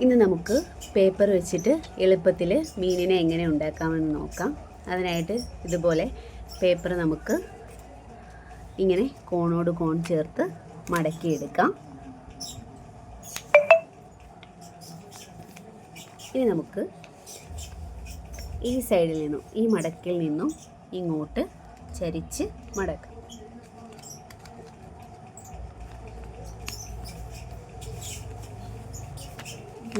ഇന്ന് നമുക്ക് പേപ്പർ വെച്ചിട്ട് എളുപ്പത്തിൽ മീനിനെ എങ്ങനെ ഉണ്ടാക്കാമെന്ന് നോക്കാം. അതിനായിട്ട് ഇതുപോലെ പേപ്പർ നമുക്ക് ഇങ്ങനെ കോണോട് കോൺ ചേർത്ത് മടക്കിയെടുക്കാം. ഇനി നമുക്ക് ഈ സൈഡിൽ നിന്നും ഈ മടക്കിൽ നിന്നും ഇങ്ങോട്ട് ചരിച്ച് മടക്കാം.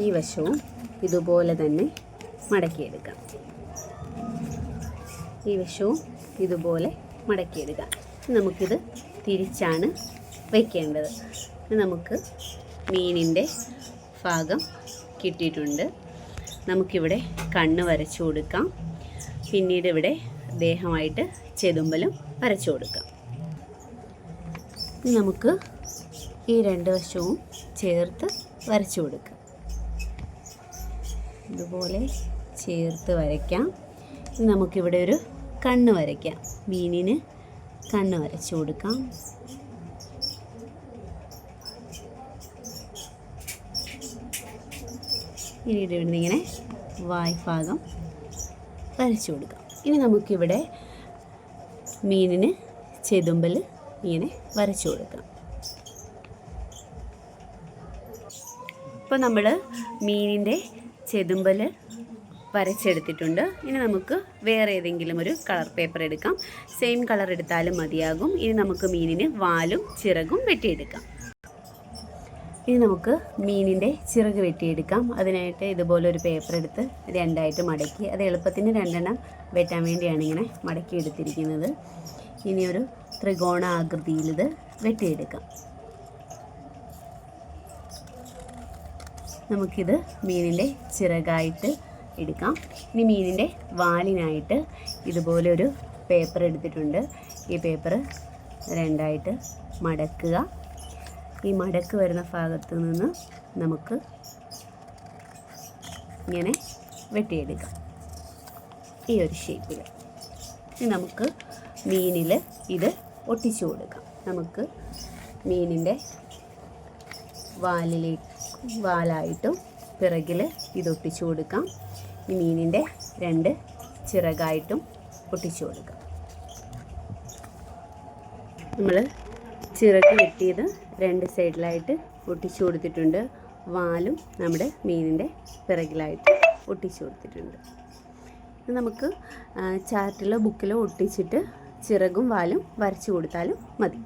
ഈ വശവും ഇതുപോലെ തന്നെ മടക്കിയെടുക്കാം. ഈ വശവും ഇതുപോലെ മടക്കിയെടുക്കാം. നമുക്കിത് തിരിച്ചാണ് വയ്ക്കേണ്ടത് നമുക്ക് മീനിന്റെ ഭാഗം കിട്ടിയിട്ടുണ്ട്. നമുക്കിവിടെ കണ്ണ് വരച്ചു കൊടുക്കാം. പിന്നീട് ഇവിടെ ദേഹമായിട്ട് ചെതുമ്പലും വരച്ചു കൊടുക്കാം. നമുക്ക് ഈ രണ്ട് വശവും ചേർത്ത് വരച്ചു കൊടുക്കാം. ഇതുപോലെ ചേർത്ത് വരയ്ക്കാം. നമുക്കിവിടെ ഒരു കണ്ണ് വരയ്ക്കാം. മീനിന് കണ്ണ് വരച്ചു കൊടുക്കാം. ഇനി ഇവിടുന്ന് ഇങ്ങനെ വായ്ഭാഗം വരച്ചു കൊടുക്കാം. ഇനി നമുക്കിവിടെ മീനിന് ചെതുമ്പൽ ഇങ്ങനെ വരച്ചു കൊടുക്കാം. ഇപ്പോൾ നമ്മൾ മീനിന്റെ ചെതുമ്പൽ വരച്ചെടുത്തിട്ടുണ്ട്. ഇനി നമുക്ക് വേറെ ഏതെങ്കിലും ഒരു കളർ പേപ്പർ എടുക്കാം. സെയിം കളർ എടുത്താലും മതിയാകും. ഇനി നമുക്ക് മീനിന് വാലും ചിറകും വെട്ടിയെടുക്കാം. ഇനി നമുക്ക് മീനിന്റെ ചിറക് വെട്ടിയെടുക്കാം. അതിനായിട്ട് ഇതുപോലെ ഒരു പേപ്പർ എടുത്ത് രണ്ടായിട്ട് മടക്കി അത് എളുപ്പത്തിന് രണ്ടെണ്ണം വെട്ടാൻ വേണ്ടിയാണ് ഇങ്ങനെ മടക്കി എടുത്തിരിക്കുന്നത് ഇനി ഒരു ത്രികോണ ആകൃതിയിൽ വെട്ടിയെടുക്കാം. നമുക്കിത് മീനിന്റെ ചിറകായിട്ട് എടുക്കാം. ഇനി മീനിന്റെ വാലിനായിട്ട് ഇതുപോലെ ഒരു പേപ്പർ എടുത്തിട്ടുണ്ട്. ഈ പേപ്പർ രണ്ടായിട്ട് മടക്കുക. ഈ മടക്ക് വരുന്ന ഭാഗത്ത് നിന്ന് നമുക്ക് ഇങ്ങനെ വെട്ടിയെടുക്കാം. ഈ ഒരു ഷേപ്പിൽ. ഇനി നമുക്ക് മീനിൽ ഇത് ഒട്ടിച്ചു കൊടുക്കാം. നമുക്ക് മീനിന്റെ വാലിലേക്ക് വാലായിട്ടും പിറകിൽ ഇതൊട്ടിച്ചു കൊടുക്കാം. ഈ മീനിന്റെ രണ്ട് ചിറകായിട്ടും ഒട്ടിച്ചു കൊടുക്കാം. നമ്മൾ ചിറക് വെട്ടിയത് രണ്ട് സൈഡിലായിട്ട് ഒട്ടിച്ചു കൊടുത്തിട്ടുണ്ട്. വാലും നമ്മുടെ മീനിന്റെ പിറകിലായിട്ട് ഒട്ടിച്ചു കൊടുത്തിട്ടുണ്ട്. നമുക്ക് ചാർട്ടിലോ ബുക്കിലോ ഒട്ടിച്ചിട്ട് ചിറകും വാലും വരച്ചു കൊടുത്താലും മതി.